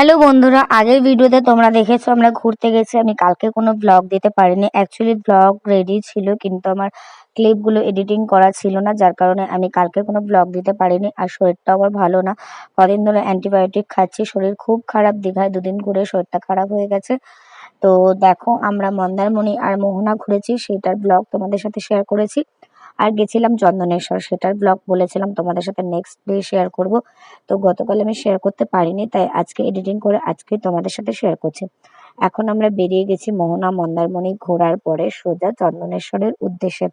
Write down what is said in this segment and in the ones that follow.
Hello বন্ধুরা, আগের ভিডিওতে তোমরা দেখেছ আমরা ঘুরতে গেছি। আমি কালকে কোনো ব্লগ দিতে পারিনি। অ্যাকচুয়ালি ব্লগ রেডি ছিল, কিন্তু আমার ক্লিপগুলো এডিটিং করা ছিল না, যার কারণে আমি কালকে কোনো ব্লগ দিতে পারিনি। আর শরীরটা আমার ভালো না। কদিন ধরে অ্যান্টিবায়োটিক খাচ্ছি, শরীর খুব খারাপ দীঘায় দুদিন ঘুরে শরীরটা খারাপ হয়ে গেছে। তো দেখো, আমরা মন্দারমণি আর মোহনা ঘুরেছি সেটার ব্লগ তোমাদের সাথে শেয়ার করেছি। আর গেছিলাম চন্দনেশ্বর, সেটার ব্লগ বলেছিলাম তোমাদের সাথে নেক্সট ডে শেয়ার করব। তো গতকাল আমি শেয়ার করতে পারিনি, তাই আজকে এডিটিং করে আজকে তোমাদের সাথে শেয়ার করছি। এখন আমরা বেরিয়ে গেছি মোহনা মন্দারমণি ঘোরার পরে সোজা চন্দনেশ্বরের উদ্দেশ্যে।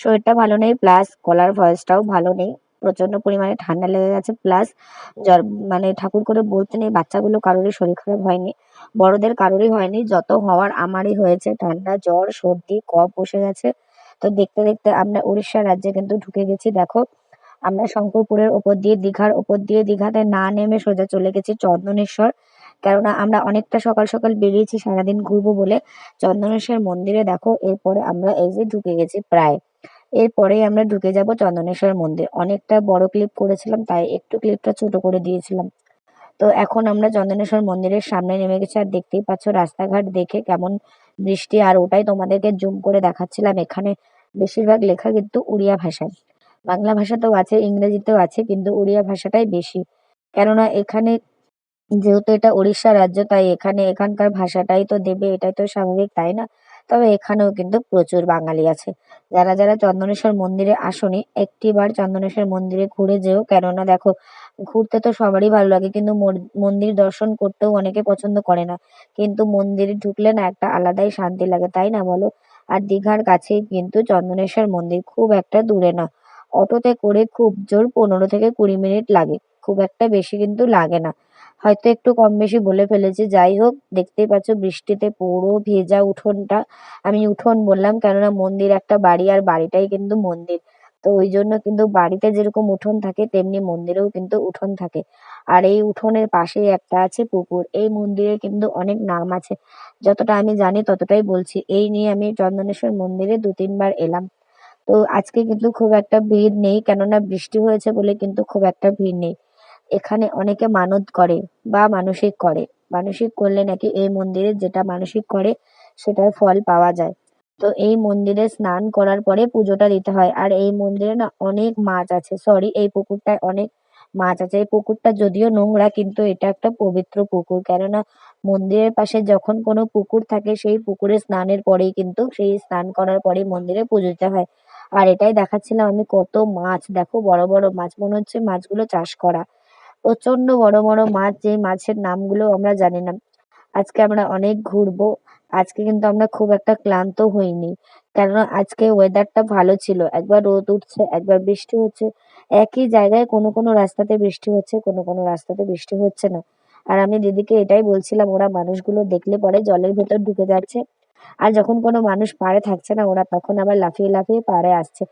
শরীরটা ভালো নেই প্লাস গলার ভয়েসটাও ভালো নেই প্রচণ্ড পরিমাণে ঠান্ডা লেগে গেছে প্লাস জ্বর মানে ঠাকুর করে বলতে নেই, বাচ্চাগুলো কারোরই শরীর খারাপ হয়নি, বড়দের কারোরই হয়নি, যত হওয়ার আমারই হয়েছে, ঠান্ডা, জ্বর, সর্দি, কফ বসে গেছে। তো দেখতে দেখতে আমরা উড়িষ্যা রাজ্যে কিন্তু ঢুকে গেছি। দেখো, আমরা শঙ্করপুরের ওপর দিয়ে, দীঘার ওপর দিয়ে, দীঘাতে না নেমে সোজা চলে গেছি চন্দনেশ্বর। কেননা আমরা অনেকটা সকাল সকাল বেরিয়েছি, সারাদিন ঘুরবো বলে। চন্দনেশ্বর মন্দিরে দেখো, এরপরে আমরা এই যে ঢুকে গেছি প্রায়। এরপরেই আমরা ঢুকে যাব চন্দনেশ্বর মন্দির। অনেকটা বড় ক্লিপ করেছিলাম, তাই একটু ক্লিপটা ছোট করে দিয়েছিলাম। তো এখন আমরা চন্দনেশ্বর মন্দিরের সামনে নেমে গেছি, আর দেখতেই পাচ্ছ রাস্তাঘাট দেখে কেমন বৃষ্টি আর ওটাই তোমাদেরকে জুম করে দেখাচ্ছিলাম এখানে। বেশিরভাগ লেখা কিন্তু উড়িয়া ভাষায়। বাংলা ভাষাতেও আছে, ইংরেজিতেও আছে, কিন্তু উড়িয়া ভাষাটাই বেশি। কেননা এখানে যেহেতু এটা উড়িষ্যা রাজ্য, তাই এখানে এখানকার ভাষাটাই তো দেবে, এটাই তো স্বাভাবিক, তাই না? তবে এখানেও কিন্তু প্রচুর বাঙালি আছে। যারা যারা চন্দনেশ্বর মন্দিরে আসনি, একটিবার চন্দনেশ্বর মন্দিরে ঘুরে যেও। কেননা দেখো, ঘুরতে তো সবারই ভালো লাগে, কিন্তু মন্দির দর্শন করতেও অনেকে পছন্দ করে না। কিন্তু মন্দিরে ঢুকলে না একটা আলাদাই শান্তি লাগে, তাই না বলো? আর দীঘার কাছেই কিন্তু চন্দনেশ্বর মন্দির খুব একটা দূরে না। অটোতে করে খুব জোর পনেরো থেকে কুড়ি মিনিট লাগে। খুব একটা বেশি কিন্তু লাগে না। হয়তো একটু কম বেশি বলে ফেলেছি। যাই হোক, দেখতেই পাচ্ছ বৃষ্টিতে পুরো ভেজা উঠোনটা। আমি উঠোন বললাম, কেননা মন্দির একটা বাড়ি আর বাড়িটাই কিন্তু মন্দির। তো ওই জন্য কিন্তু বাড়িতে যেরকম উঠোন থাকে, তেমনি মন্দিরেও কিন্তু উঠোন থাকে। আর এই উঠোনের পাশেই একটা আছে পুকুর। এই মন্দিরে কিন্তু অনেক নাম আছে। যতটা আমি জানি ততটাই বলছি। এই নিয়ে আমি চন্দনেশ্বর মন্দিরে দু তিনবার এলাম। তো আজকে কিন্তু খুব একটা ভিড় নেই, কেননা বৃষ্টি হয়েছে বলে কিন্তু খুব একটা ভিড় নেই। এখানে অনেকে মানত করে বা মানসিক করে। মানসিক করলে নাকি এই মন্দিরে যেটা মানসিক করে, সেটার ফল পাওয়া যায়। তো এই মন্দিরে স্নান করার পরে পুজোটা দিতে হয়। আর এই মন্দিরে না অনেক মাছ আছে। সরি এই পুকুরটায় অনেক মাছ আছে। এই পুকুরটা যদিও নোংরা, কিন্তু এটা একটা পবিত্র পুকুর। কেননা মন্দিরের পাশে যখন কোনো পুকুর থাকে, সেই পুকুরে স্নানের পরেই কিন্তু সেই স্নান করার পরেই মন্দিরে পুজো দিতে হয়। আর এটাই দেখাচ্ছিলাম আমি কত মাছ। দেখো, বড় বড় মাছ। মনে হচ্ছে মাছগুলো চাষ করা। প্রচণ্ড বড় বড় মাছ যে মাছের নামগুলো আমরা জানি না। আজকে আমরা অনেক ঘুরবো। আজকে কিন্তু আমরা খুব একটা ক্লান্ত হইনি। কেননা আজকে ওয়েদারটা ভালো ছিল। একবার রোদ উঠছে, একবার বৃষ্টি হচ্ছে। একই জায়গায় কোনো কোনো রাস্তাতে বৃষ্টি হচ্ছে, কোনো কোনো রাস্তাতে বৃষ্টি হচ্ছে না। আর আমি দিদিকে এটাই বলছিলাম, ওরা মানুষগুলো দেখলে পরে জলের ভেতর ঢুকে যাচ্ছে। আর যখন কোনো মানুষ পাড়ে থাকছে না, ওরা তখন আবার লাফিয়ে লাফিয়ে পাড়ে আসছে।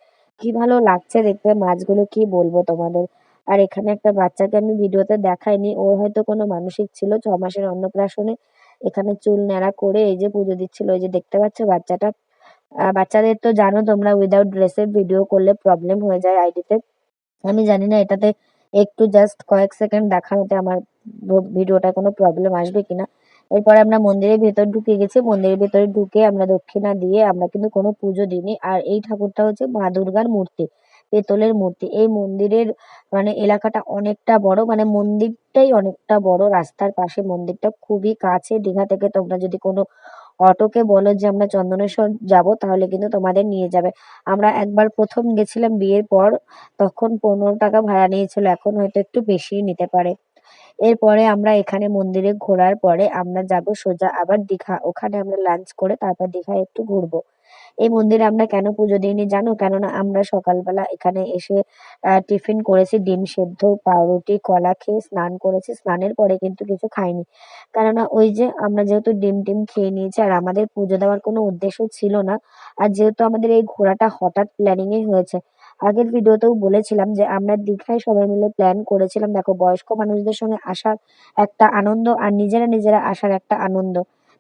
কি ভালো লাগছে দেখতে, মাছগুলো কি বলব তোমাদের? আর এখানে একটা বাচ্চাকে আমি ভিডিওতে দেখাইনি ওর হয়তো কোনো মানসিক ছিল ছ মাসের অন্নপ্রাশনে এখানে চুল ন্যাড়া করে এই যে পুজো দিচ্ছিল ওই যে দেখতে পাচ্ছ বাচ্চাটা? আহ, বাচ্চাদের তো জানো তোমরা উইদাউট ড্রেসের ভিডিও করলে প্রবলেম হয়ে যায় আইডিতে আমি জানি না এটাতে একটু জাস্ট কয়েক সেকেন্ড দেখানোতে আমার ভিডিওটা কোনো প্রবলেম আসবে কিনা। এরপরে আমরা মন্দিরের ভেতর ঢুকে গেছি মন্দিরের ভেতরে ঢুকে আমরা দক্ষিণা দিয়ে আমরা কিন্তু কোনো পুজো দিইনি। আর এই ঠাকুরটা হচ্ছে মা দুর্গার মূর্তি। পেতলের মূর্তি। এই মন্দিরের মানে এলাকাটা অনেকটা বড় মানে মন্দিরটাই অনেকটা বড়। রাস্তার পাশে মন্দিরটা খুবই কাছে, দীঘা থেকে তোমরা যদি কোনো অটোকে বলো যে আমরা চন্দনেশ্বর যাব, তাহলে কিন্তু তোমাদের নিয়ে যাবে। আমরা একবার প্রথম গেছিলাম বিয়ের পর, তখন পনেরো টাকা ভাড়া নিয়েছিল, এখন হয়তো একটু বেশিই নিতে পারে। এরপরে আমরা এখানে মন্দিরে ঘোরার পরে আমরা যাব সোজা আবার দীঘা। ওখানে আমরা লাঞ্চ করে তারপর দীঘায় একটু ঘুরবো। এই মন্দিরে আমরা কেন পুজো দিইনি জানো? কেননা আমরা সকালবেলা এখানে এসে টিফিন করেছি, ডিম সেদ্ধ, পাউরুটি, কলা খেয়ে স্নান করেছি। স্নানের পরে কিন্তু কিছু খাইনি। কেননা ওই যে আমরা যেহেতু ডিম টিম খেয়ে নিয়েছি, আর আমাদের পুজো দেওয়ার কোনো উদ্দেশ্য ছিল না, আর যেহেতু আমাদের এই ঘোরাটা হঠাৎ প্ল্যানিং হয়েছে, আগের ভিডিওতেও বলেছিলাম যে আমরা দীঘায় সবাই মিলে প্ল্যান করেছিলাম, দেখো, বয়স্ক মানুষদের সঙ্গে আসার একটা আনন্দ, আর নিজেরা নিজেরা আসার একটা আনন্দ।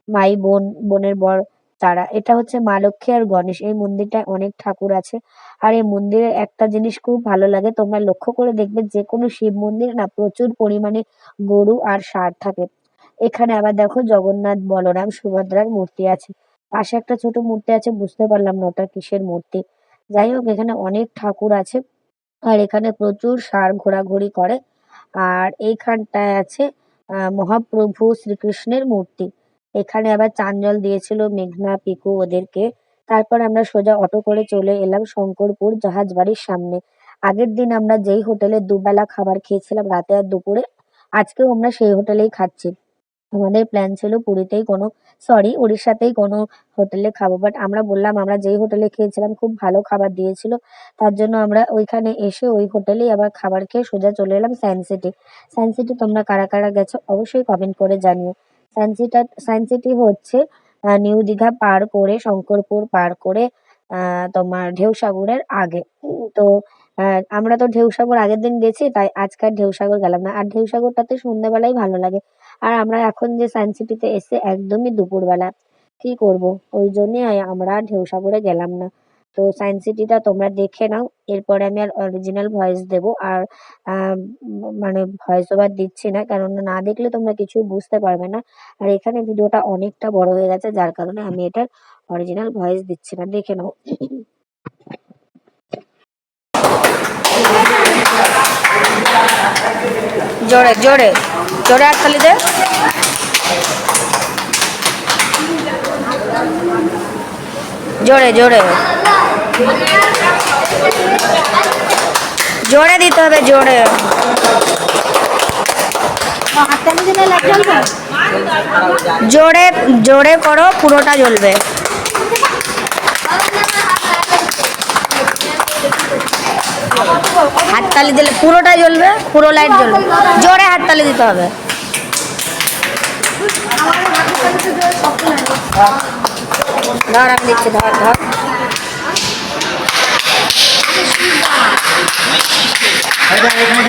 মাই বোন, বোনের বর তারা। এটা হচ্ছে মা লক্ষ্মী আর গণেশ। এই মন্দিরটায় অনেক ঠাকুর আছে। আর এই মন্দিরের একটা জিনিস খুব ভালো লাগে, তোমরা লক্ষ্য করে দেখবে যে কোনো শিব মন্দিরে না প্রচুর পরিমাণে গরু আর ষাঁড় থাকে। এখানে আবার দেখো জগন্নাথ, বলরাম, সুভদ্রার মূর্তি আছে। পাশে একটা ছোট মূর্তি আছে, বুঝতে পারলাম না ওটা কিসের মূর্তি। যাই হোক, এখানে অনেক ঠাকুর আছে আর এখানে প্রচুর ষাঁড় ঘোরাঘুরি করে। আর এইখানটায় আছে, আহ, মহাপ্রভু শ্রীকৃষ্ণের মূর্তি। এখানে আবার চান জল দিয়েছিল মেঘনা, পিকু ওদেরকে। তারপর আমরা সোজা অটো করে চলে এলাম শঙ্করপুর জাহাজ বাড়ির সামনে। আগের দিন আমরা যেই হোটেলে দুবেলা খাবার খেয়েছিলাম রাতে আর দুপুরে, আজকেও আমরা সেই হোটেলেই খাচ্ছি। আমাদের প্ল্যান ছিল পুরীতেই কোনো সরি উড়িষ্যাতেই কোনো হোটেলে খাব বাট আমরা বললাম আমরা যেই হোটেলে খেয়েছিলাম খুব ভালো খাবার দিয়েছিল, তার জন্য আমরা ওইখানে এসে ওই হোটেলেই আবার খাবার খেয়ে সোজা চলে এলাম সায়েন্স সিটি। সায়েন্স সিটি তোমরা কারা কারা গেছো অবশ্যই কমেন্ট করে জানিও। সায়েন্স সিটি সায়েন্স সিটি হচ্ছে নিউ দীঘা পার করে শঙ্করপুর পার করে আহ, তোমার ঢেউসাগরের আগে। তো আহ, আমরা তো ঢেউসাগর আগের দিন গেছি তাই আজকে আর ঢেউসাগর গেলাম না। আর ঢেউসাগরটাতে সন্ধ্যাবেলাই ভালো লাগে। আর আমরা এখন যে সায়েন্স এসে একদমই দুপুরবেলা কি করব? ওই জন্যই আমরা ঢেউসাগরে গেলাম না। তো সায়েন্স সিটিটা তোমরা দেখে নাও। এরপরে আমি আর অরিজিনাল ভয়েস দেবো। আর মানে ভয়েস ওভার দিচ্ছি না কারণ না দেখলে তোমরা কিছুই বুঝতে পারবে না। আর এখানে ভিডিওটা অনেকটা বড় হয়ে গেছে, যার কারণে আমি এটার অরিজিনাল ভয়েস দিচ্ছি না। দেখে নাও। জোরে জোরে জোরে খালি দে। জোরে জোরে। জোরে দিতে হবে, জোরে। জোরে জোরে করো, পুরোটা জ্বলবে। হাততালি দিলে পুরোটা জ্বলবে, পুরো লাইট জ্বলবে। জোরে হাততালি দিতে হবে। ধর, আমি দিচ্ছি, ধর ধর।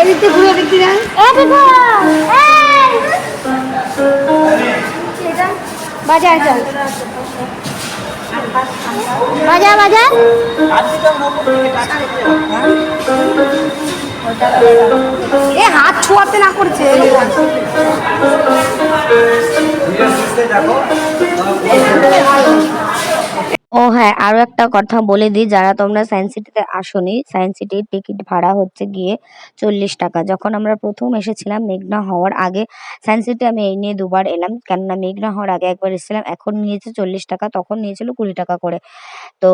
এদিকে হ্যাঁ ঘুরে এ বাজা চল বাজা বাজা এ হাত ছোঁয়াতে না করছে ও হ্যাঁ আরও একটা কথা বলে দিই, যারা তোমরা সায়েন্স সিটিতে আসোনি সায়েন্স সিটির টিকিট ভাড়া হচ্ছে গিয়ে চল্লিশ টাকা। যখন আমরা প্রথম এসেছিলাম মেঘনা হওয়ার আগে সায়েন্স সিটি আমি এই নিয়ে দুবার এলাম, কেননা মেঘনা হওয়ার আগে একবার এসেছিলাম, এখন নিয়েছে চল্লিশ টাকা, তখন নিয়েছিল কুড়ি টাকা করে। তো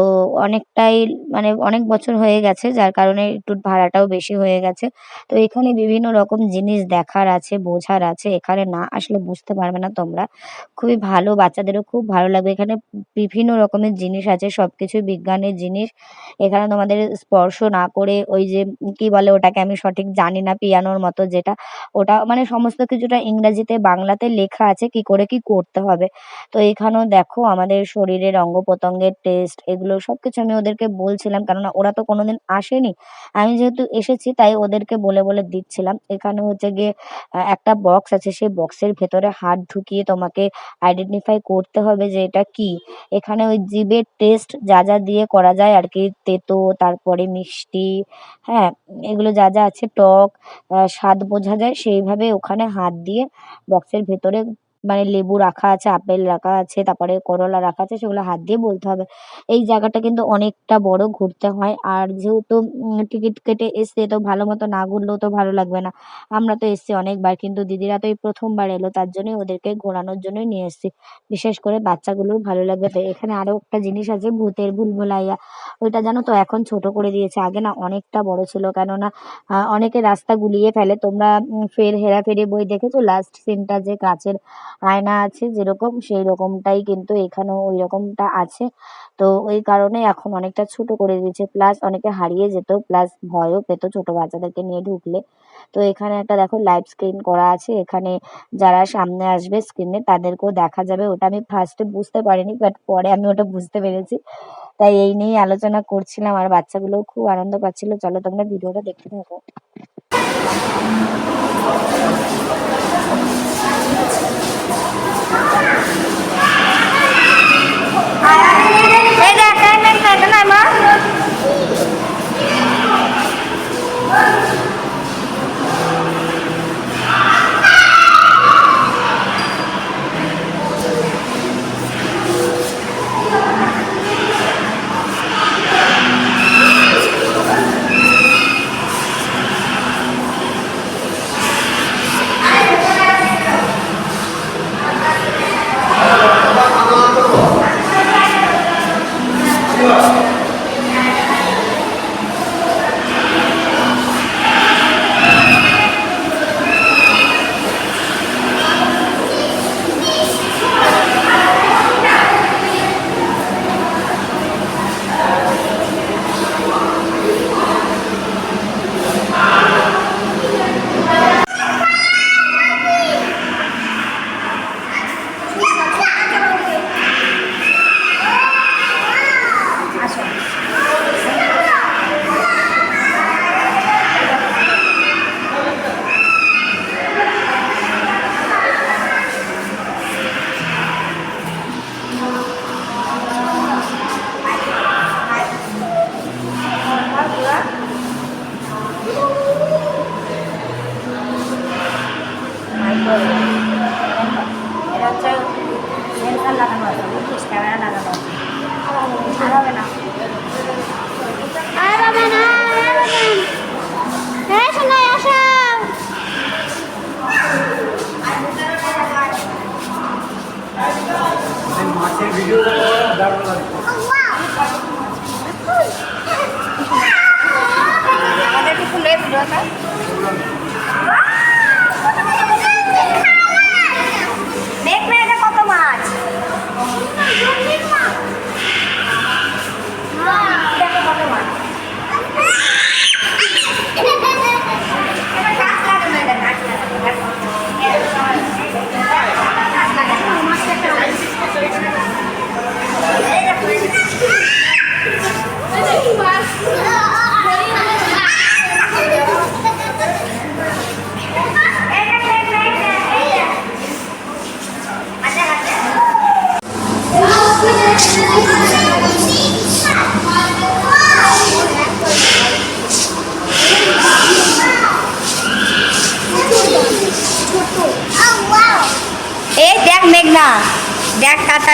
অনেকটাই মানে অনেক বছর হয়ে গেছে, যার কারণে একটু ভাড়াটাও বেশি হয়ে গেছে। তো এখানে বিভিন্ন রকম জিনিস দেখার আছে, বোঝার আছে, এখানে না আসলে বুঝতে পারবে না তোমরা। খুবই ভালো, বাচ্চাদেরও খুব ভালো লাগবে। এখানে বিভিন্ন রকমের জিনিস আছে সবকিছুই বিজ্ঞানের জিনিস। এখানে তোমাদের স্পর্শ না করে ওই যে, কি বলে ওটাকে আমি সঠিক জানি না, পিয়ানোর মতো যেটা। ওটা মানে সমস্ত কিছুটা ইংরেজিতে, বাংলাতে লেখা আছে, কি করে কি করতে হবে। তো এখানেও দেখো আমাদের শরীরের অঙ্গ প্রত্যঙ্গের টেস্ট এগুলো সবকিছু আমি ওদেরকে বলছিলাম, কেননা ওরা তো কোনোদিন আসেনি। আমি যেহেতু এসেছি, তাই ওদেরকে বলে বলে দিচ্ছিলাম। এখানে হচ্ছে গিয়ে একটা বক্স আছে, সেই বক্সের ভেতরে হাত ঢুকিয়ে তোমাকে আইডেন্টিফাই করতে হবে যে এটা কি। এখানে ওই জিভের টেস্ট যা যা দিয়ে করা যায় আর কি। তেতো, তারপরে মিষ্টি হ্যাঁ এগুলো যা যা আছে টক স্বাদ বোঝা যায় সেইভাবে ওখানে হাত দিয়ে বক্সের ভেতরে মানে লেবু রাখা আছে আপেল রাখা আছে তারপরে করলা রাখা আছে সেগুলো হাত দিয়ে বলতে হবে। এই জায়গাটা কিন্তু অনেকটা বড় ঘুরতে হয়। আর যেহেতু টিকিট কেটে এসছে তো ভালো মতো না ঘুরলেও তো ভালো লাগবে না। আমরা তো এসছি অনেকবার কিন্তু দিদিরা তো এই প্রথমবার এলো তার জন্যই ওদেরকে ঘোরানোর জন্যই নিয়ে এসছি। বিশেষ করে বাচ্চাগুলোর ভালো লাগবে তো। এখানে আরও একটা জিনিস আছে ভূতের ভুল ভুলভুলাইয়া। ওইটা জানো তো এখন ছোট করে দিয়েছে। আগে না অনেকটা বড় ছিল কেননা অনেকে রাস্তা গুলিয়ে ফেলে। তোমরা উম, ফের হেরাফেরি বই দেখেছ? লাস্ট সিনটা যে কাচের আয়না আছে যেরকম, সেই রকমটাই কিন্তু এখানেও ওই রকমটা আছে। তো ওই কারণে এখন অনেকটা ছোট করে দিয়েছে। প্লাস অনেকে হারিয়ে যেত প্লাস ভয়ও পেত ছোট বাচ্চাদেরকে নিয়ে ঢুকলে। তো এখানে একটা দেখো লাইভ স্ক্রিন করা আছে। এখানে যারা সামনে আসবে স্ক্রিনে তাদেরকেও দেখা যাবে। ওটা আমি ফার্স্টে বুঝতে পারিনি বাট পরে আমি ওটা বুঝতে পেরেছি। তাই এই নিয়েই আলোচনা করছিলাম। আর বাচ্চাগুলোও খুব আনন্দ পাচ্ছিল। চলো তোমরা ভিডিওটা দেখতে থাকো। এই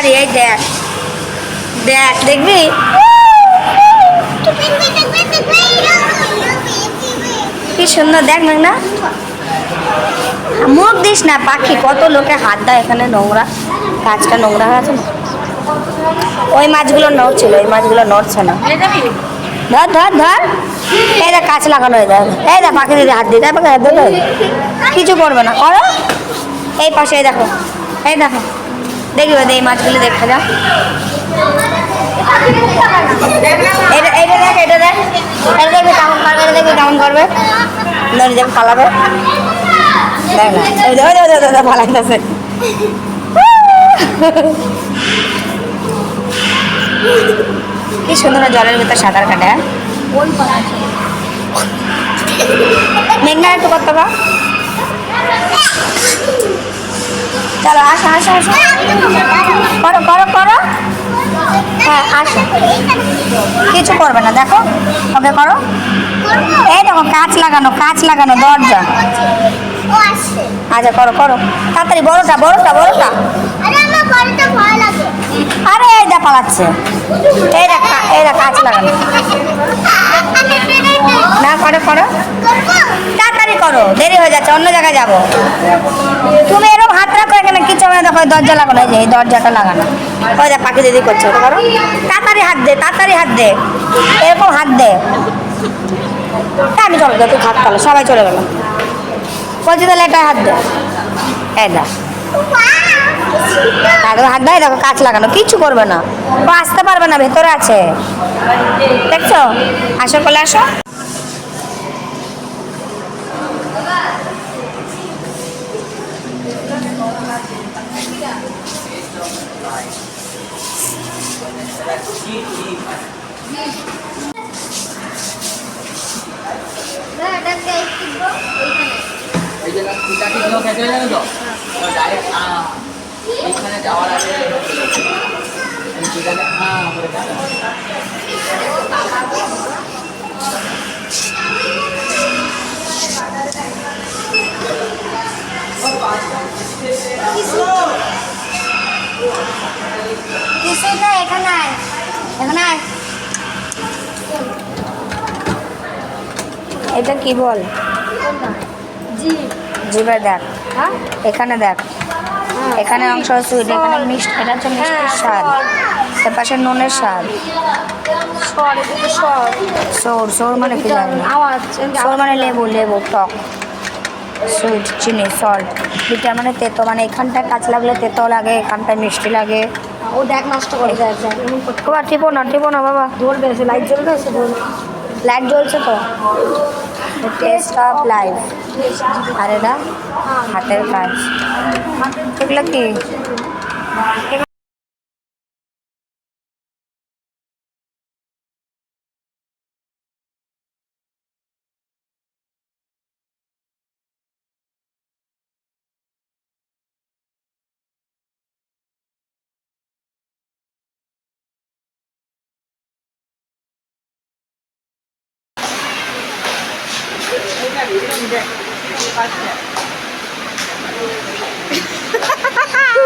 দেখ এই দেখ। দেখ দেখবি? কি সুন্দর দেখ না মুখ দিস না পাখি কত লোকে হাত দেয় এখানে নোংরা। কাজটা নোংরা হয়ে আছে না? ওই মাছগুলো নড়ছিল ওই মাছগুলো নড়ছে না। ধর ধর ধর। এই দেখ কাজ লাগানো হয়ে যাবে এই দেখ পাখি দিদি হাত দিয়ে দেখ পাখি হাত দিলে কিছু করবে না করো। এই পাশে এই দেখো এই দেখো। দেখবে, এই মাছগুলো দেখা যা এটা এটা দেখ দেখবে কেমন দেখবে, কেমন কি সুন্দর জলের ভিতর সাঁতার কাটে হ্যাঁ? মেঘনা, একটু করতে চলো, আসো আসো আসো। করো করো করো। হ্যাঁ আসো। কিছু করবে না, দেখো। ওকে, করো। এই দেখো, কাঁচ লাগানো কাঁচ লাগানো দরজা। আচ্ছা করো করো। তাড়াতাড়ি, বড়টা বড়টা বড়টা। আরে, এই দা পালাচ্ছে এই দেখ, কাঁচ লাগানো। না, করো করো। তাড়াতাড়ি করো, দেরি হয়ে যাচ্ছে, অন্য জায়গায় যাব। তুমি এরকম হাত রাখো, এখানে কিছু হবে দেখো দরজা লাগানো, এই যে, এই দরজাটা লাগানো। ওই দেখ পাখি দিদি করছে, ওটা করো। তাড়াতাড়ি হাত দে, তাড়াতাড়ি হাত দে। এরকম হাত দে। আমি চলো তুই হাত তাহলে সবাই চলে গেল। বলছি তাহলে এটা হাত দে। এই দেখো হাত দেয় দেখো, কাঁচ লাগানো কিচ্ছু করবে না। ও আসতে পারবে না, ভেতরে আছে। দেখছ? আসো বলে আসো। এই যে খেতে হয়ে যাবে তো? ডাইরেক্ট এইখানে যাওয়ার আগে এই হ্যাঁ করে না এখানে আয়? এখানে আয়। এটা কি বল? জি জিভে দেখ। হ্যাঁ? এখানে দেখ। এখানে অংশ সুইট এখানে মিষ্টি এটা হচ্ছে মিষ্টির স্বাদ। এর পাশে নুনের স্বাদ। সর সর। মানে কি জানি? মানে লেবু লেবু টক। সুইট চিনি সল্ট বিটার মানে তেতো মানে এখানটায় কাঁচ লাগলে তেতো লাগে এখানটায় মিষ্টি লাগে। ও দেখ নষ্ট করে দেয় বাবা টিপো না টিপো না বাবা। ধরবে লাইট জ্বলবে লাইট জ্বলছে তো? টেস্ট অফ লাইফ আর এটা হাতের কাজ। এগুলো কি?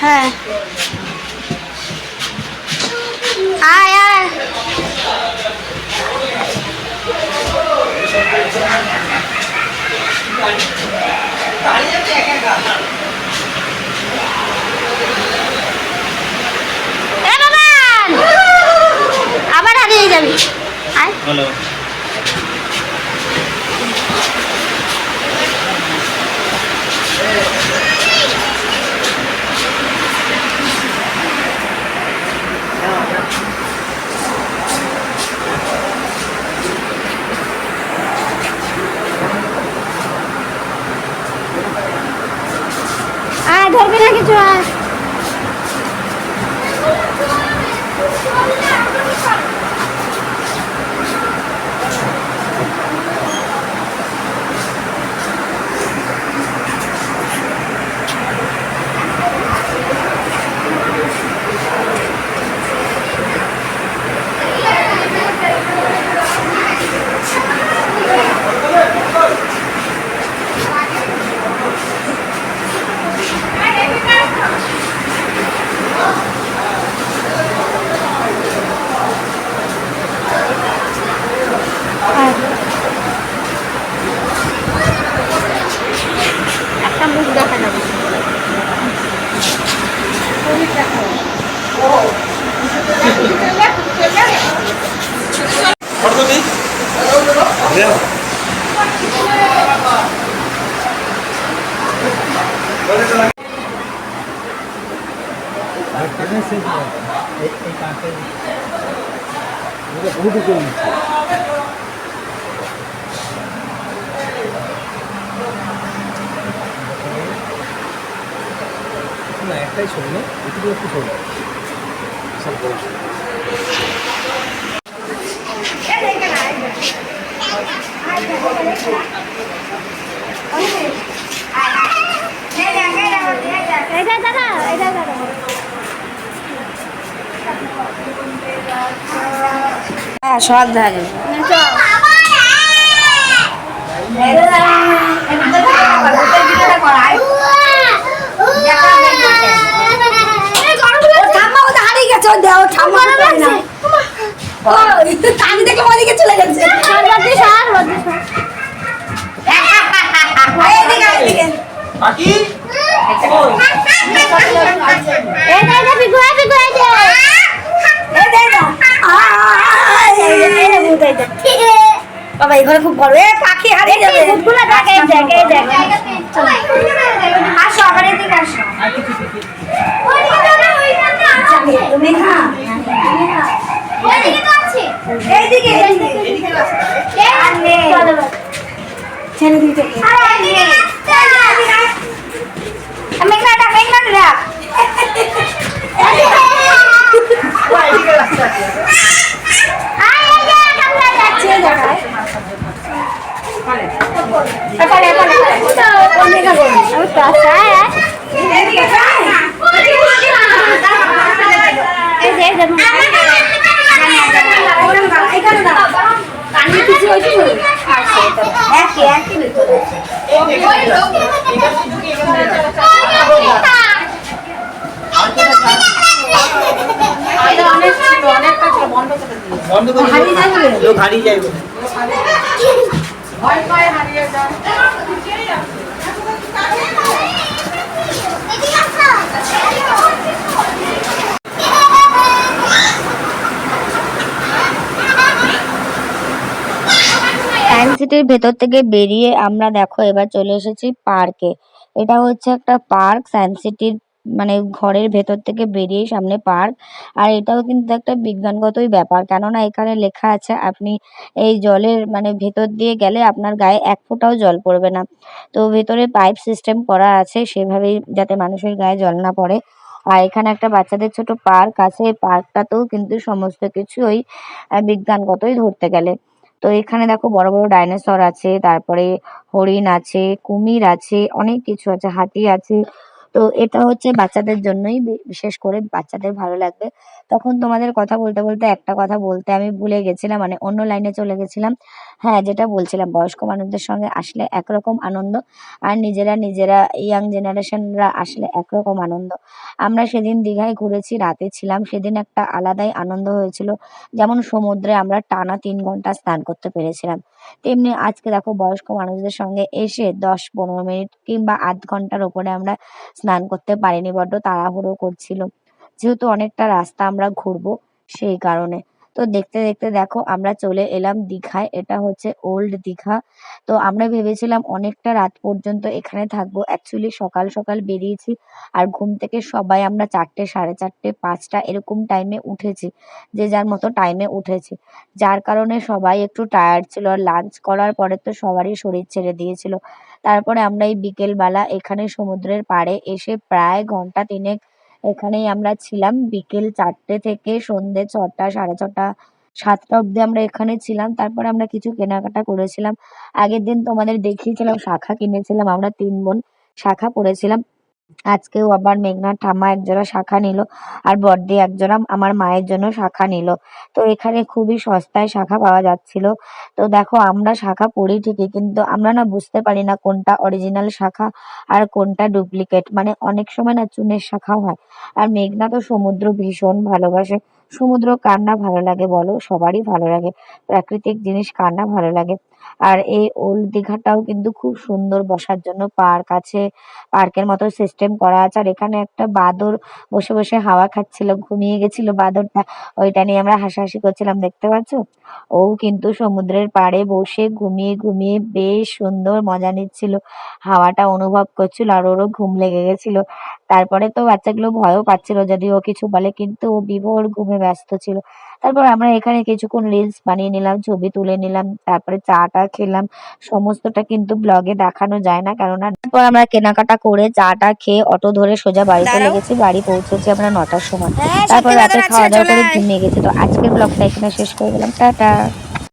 হ্যাঁ। আয় আয়! আবার হারিয়ে যাবি। আয়। আয় ধরবি না কিছু আয় না একটাই ছবি না? এটুকু একটু ছবি। বিশাল বড় ছবি। দেখা হ্যাঁ সব দেখা যাবে আমি দেখে ওদিকে চলে গেছে। বাকি না। বাবা এই খুব বড় এ পাখি হারিয়ে যাবে। আসো আবার এদিকে আসো। তুমি না ওইদিকে তো আছে এইদিকে এইদিকে আর নেই ছেড়ে দিতে মেঘনাটা মেঘনাটা রাখ ছেড়ে দাও এইদিকে যাই এখানে দাও কানে কিছু হয়েছে একই একই ভিতরে বন্ধ করে হারিয়ে যাবে লোক হারিয়ে যাবে। সায়েন্স সিটির ভেতর থেকে বেরিয়ে আমরা দেখো এবার চলে এসেছি পার্কে। এটা হচ্ছে একটা পার্ক, সায়েন্স সিটির মানে ঘরের ভেতর থেকে বেরিয়ে সামনে পার্ক। আর এটাও কিন্তু একটা বিজ্ঞানগতই ব্যাপার, কেননা এখানে লেখা আছে আপনি এই জলের মানে ভেতর দিয়ে গেলে আপনার গায়ে এক ফোঁটাও জল পড়বে না। তো ভেতরে পাইপ সিস্টেম করা আছে সেভাবেই যাতে মানুষের গায়ে জল না পড়ে। আর এখানে একটা বাচ্চাদের ছোট পার্ক আছে, এই পার্কটাতেও কিন্তু সমস্ত কিছু ওই বিজ্ঞানগতই ধরতে গেলে। তো এখানে দেখো বড় বড় ডাইনোসর আছে, তারপরে হরিণ আছে, কুমির আছে, অনেক কিছু আছে, হাতি আছে। তো এটা হচ্ছে বাচ্চাদের জন্যই বিশেষ করে বাচ্চাদের ভালো লাগবে। তখন তোমাদের কথা বলতে বলতে, একটা কথা বলতে আমি ভুলে গেছিলাম মানে অন্য লাইনে চলে গেছিলাম। হ্যাঁ যেটা বলছিলাম, বয়স্ক মানুষদের সঙ্গে আসলে একরকম আনন্দ আর নিজেরা নিজেরা ইয়াং জেনারেশনরা আসলে একরকম আনন্দ। আমরা সেদিন দীঘায় ঘুরেছি, রাতে ছিলাম, সেদিন একটা আলাদাই আনন্দ হয়েছিল। যেমন সমুদ্রে আমরা টানা তিন ঘণ্টা স্নান করতে পেরেছিলাম। তেমনি আজকে দেখো বয়স্ক মানুষদের সঙ্গে এসে দশ পনেরো মিনিট কিংবা আধ ঘণ্টার ওপরে আমরা স্নান করতে পারিনি, বড্ড তাড়াহুড়ো করছিল। যেহেতু অনেকটা রাস্তা আমরা ঘুরবো সেই কারণে। তো দেখতে দেখতে দেখো আমরা চলে এলাম দীঘায়। এটা হচ্ছে ওল্ড দীঘা। তো আমরা ভেবেছিলাম অনেকটা রাত পর্যন্ত এখানে থাকব। অ্যাকচুয়ালি সকাল সকাল বেরিয়েছি আর ঘুম থেকে সবাই আমরা চারটে, সাড়ে চারটে, পাঁচটা এরকম টাইমে উঠেছি, যে যার মতো টাইমে উঠেছি। যার কারণে সবাই একটু টায়ার্ড ছিল আর লাঞ্চ করার পরে তো সবারই শরীর ছেড়ে দিয়েছিল। তারপরে আমরা এই বিকেলবেলা এখানে সমুদ্রের পাড়ে এসে প্রায় ঘণ্টা তিনেক এখানেই আমরা ছিলাম। বিকেল চারটে থেকে সন্ধ্যে ছটা, সাড়ে ছটা, সাতটা অব্দি আমরা এখানে ছিলাম। তারপরে আমরা কিছু কেনাকাটা করেছিলাম। আগের দিন তোমাদের দেখিয়েছিলাম, শাখা কিনেছিলাম। আমরা তিন বোন শাখা পরেছিলাম আজকেও আবার মেঘনার ঠাম্মা একজোড়া শাখা নিল আর বড়দি একজোড়া আমার মায়ের জন্য শাখা নিল। তো এখানে খুবই সস্তায় শাখা পাওয়া যাচ্ছিল। তো দেখো আমরা শাখা পড়ি ঠিকই, কিন্তু আমরা না বুঝতে পারি না কোনটা অরিজিনাল শাখা আর কোনটা ডুপ্লিকেট মানে অনেক সময় না চুনের শাখাও হয়। আর মেঘনা তো সমুদ্র ভীষণ ভালোবাসে। সমুদ্র কার না ভালো লাগে বলো? সবারই ভালো লাগে। প্রাকৃতিক জিনিস কার না ভালো লাগে? আর এই ওল্ড দীঘাটাও কিন্তু খুব সুন্দর বসার জন্য পার্ক আছে। পার্কের মতো সিস্টেম করা আছে। আর এখানে একটা বাঁদর বসে বসে হাওয়া খাচ্ছিল, ঘুমিয়ে গেছিল বাঁদরটা। ওইটা নিয়ে আমরা হাসাহাসি করছিলাম, দেখতে পাচ্ছ? ও কিন্তু সমুদ্রের পাড়ে বসে ঘুমিয়ে ঘুমিয়ে বেশ সুন্দর মজা নিচ্ছিল। হাওয়াটা অনুভব করছিল আর ওরও ঘুম লেগে গেছিল। তারপরে তো বাচ্চাগুলো ভয়ও পাচ্ছিল যদি ও কিছু বলে কিন্তু ও বিভোর ঘুমে ব্যস্ত ছিল। তারপর আমরা এখানে কিছুক্ষণ রিলস বানিয়ে নিলাম ছবি তুলে নিলাম তারপরে চা টা খেলাম। সমস্তটা কিন্তু ব্লগে দেখানো যায় না কেননা তারপর আমরা কেনাকাটা করে চা টা খেয়ে অটো ধরে সোজা বাড়িতে লেগেছি বাড়ি পৌঁছেছি আমরা নটার সময়। হ্যাঁ, তারপর রাতে খাওয়া দাওয়া করে। ঘুমিয়ে গেছি। তো আজকের ব্লগটা এখানে শেষ করে দিলাম। টাটা।